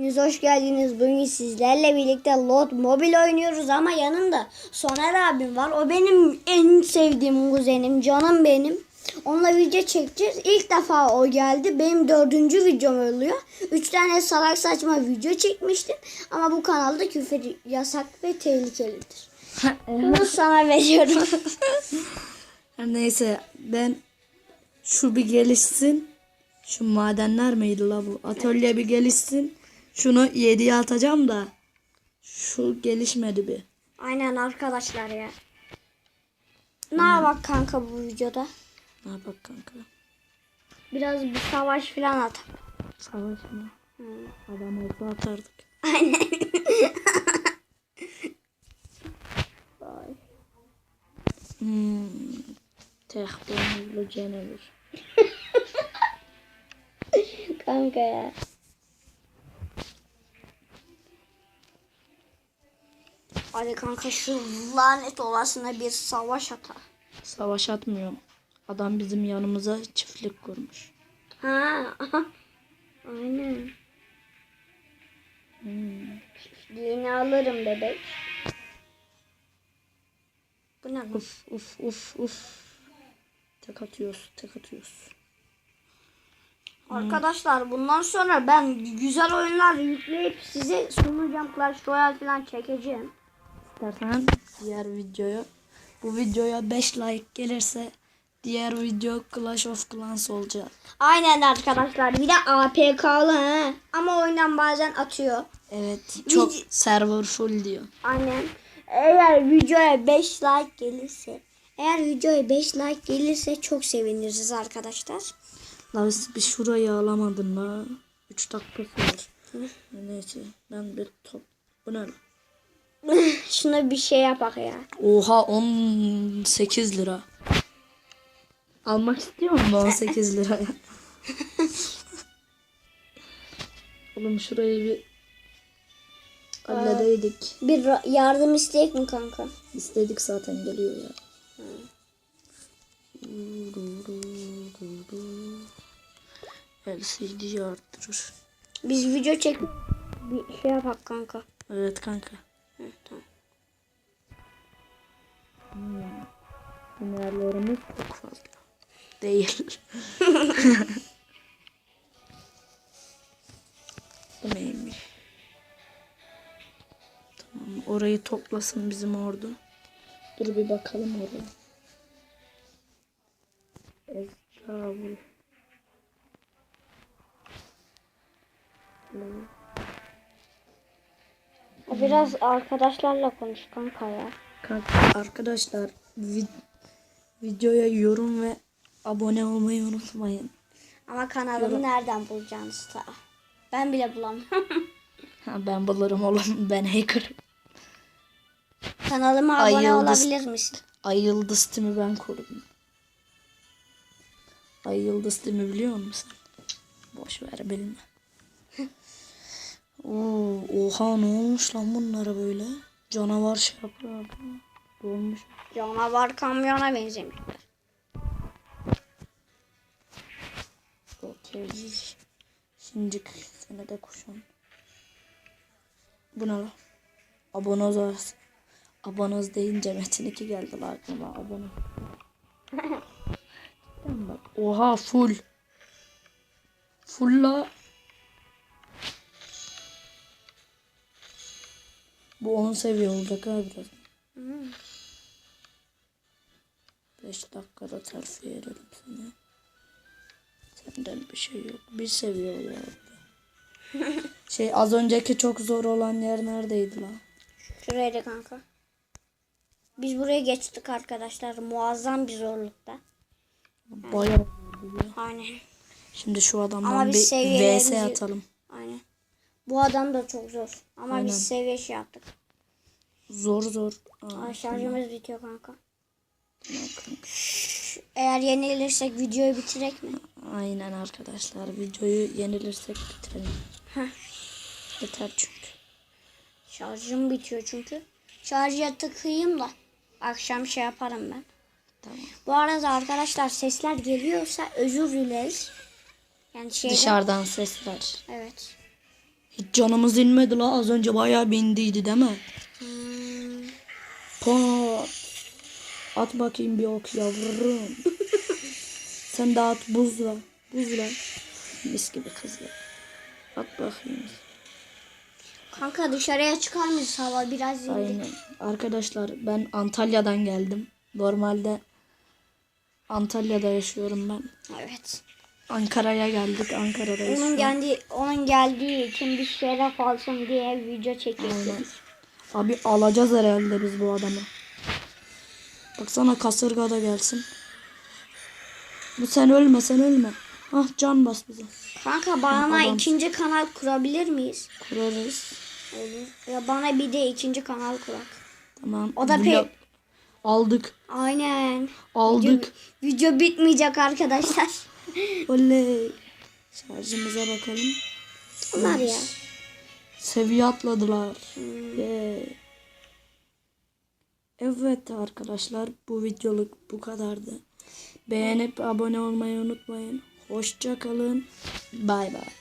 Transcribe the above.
Hepiniz hoş geldiniz. Bugün sizlerle birlikte Lot Mobil oynuyoruz ama yanımda Soner abim var. O benim en sevdiğim kuzenim, canım benim. Onunla video çekeceğiz. İlk defa o geldi. Benim dördüncü videom oluyor. Üç tane salak saçma video çekmiştim. Ama bu kanalda küfür yasak ve tehlikelidir. Bunu sana veriyorum. Neyse ben şu bir gelişsin. Şu madenler miydi la bu? Atölye bir gelişsin. Şunu 7'ye atacağım da şu gelişmedi bir. Aynen arkadaşlar ya. Ne bak kanka bu videoda? Ne bak kanka. Biraz bir savaş falan at. Savaş mı? Adam olsa atardık. Aynen. Hmm. Tek boynuzlu canavar. Kanka ya. Hadi kanka şu lanet olasına bir savaş ata. Savaş atmıyorum. Adam bizim yanımıza çiftlik kurmuş. Ha. Aynen. Hmm. Yeni alırım bebek. Bu ne? Uf uf uf uf. Tek atıyoruz, tek atıyoruz. Arkadaşlar bundan sonra ben güzel oyunlar yükleyip size sunacağım Clash Royale falan çekeceğim. İstersen diğer videoya bu videoya 5 like gelirse diğer video Clash of Clans olacak. Aynen arkadaşlar. Bir de APK'lı he. Ama oyundan bazen atıyor. Evet çok Video- server full diyor. Aynen. Eğer videoya 5 like gelirse eğer videoya 5 like gelirse çok seviniriz arkadaşlar. La biz bir şurayı alamadın la. 3 dakikası var. Neyse ben bir top. Bu ne? lan? Şuna bir şey yapak ya. Oha 18 lira. Almak istiyor musun 18 liraya? Oğlum şurayı bir halledeydik. Bir yardım isteyek mi kanka? İstedik zaten geliyor ya. LCD arttırır. Biz video çek bir şey yapak kanka. Evet kanka. Minerallerimiz çok fazla. Değil. Bu neymiş? Tamam orayı toplasın bizim ordu. Dur bir bakalım oraya. Estağfurullah. Biraz arkadaşlarla konuş kanka ya. Arkadaşlar vid- videoya yorum ve abone olmayı unutmayın. Ama kanalımı nereden bulacağınız ta? Ben bile bulamıyorum. Ha, ben bulurum oğlum ben hacker. Kanalıma Ay, abone yıldız. olabilir misin? Ay Yıldız Tim'i ben kurdum. Ay Yıldız Tim'i biliyor musun? Boş ver bilme. Oo, oha ne olmuş lan bunlara böyle? Canavar şey yapıyor. Dolmuş. Canavar kamyona benzemişler. Okey. Şimdiki sene de kuşan. Bu ne lan? Abonoz arası. Abonoz deyince Metin 2 geldi lan aklıma. Abonoz. Oha full. Full Bu 10 seviye olacak ha biraz. 5 dakikada terfi ederim seni. Senden bir şey yok. Bir seviye oluyor. şey az önceki çok zor olan yer neredeydi lan? Şuraydı kanka. Biz buraya geçtik arkadaşlar. Muazzam bir zorlukta. Bayağı zordu ya. Aynen. Şimdi şu adamdan bir vs atalım. Bu adam da çok zor. Ama Aynen. biz seviye şey yaptık. Zor zor. Aa, şarjımız bitiyor kanka. Şş, Eğer yenilirsek videoyu bitirek mi? Aynen arkadaşlar. Videoyu yenilirsek bitirelim. Heh. Yeter çünkü. Şarjım bitiyor çünkü. Şarja tıkayım da akşam şey yaparım ben. Tamam. Bu arada arkadaşlar sesler geliyorsa özür dileriz. Yani şeyden, Dışarıdan sesler. Evet. Hiç canımız inmedi la. Az önce bayağı bindiydi değil mi? Hmm. Pat. At bakayım bir ok yavrum. Sen de at buzla. Buzla. Mis gibi kızlar. At bakayım. Kanka dışarıya çıkar mıyız hava biraz indi. Aynen. Arkadaşlar ben Antalya'dan geldim. Normalde Antalya'da yaşıyorum ben. Evet. Ankara'ya geldik. Ankara'dayız Onun geldi onun geldiği için bir şeref alsın diye video çekiyoruz. Abi alacağız herhalde biz bu adamı. Baksana kasırga da gelsin. Bu sen ölme sen ölme. Ah can bas bize. Kanka bana Adam. ikinci kanal kurabilir miyiz? Kurarız. Olur. Ya bana bir de ikinci kanal kurak. Tamam. O da pe- Aldık. Aynen. Aldık. Video, video bitmeyecek arkadaşlar. Oley. Şarjımıza bakalım. Bunlar ya. Seviye atladılar. Hmm. Evet arkadaşlar bu videoluk bu kadardı. Beğenip abone olmayı unutmayın. Hoşça kalın. Bay bay.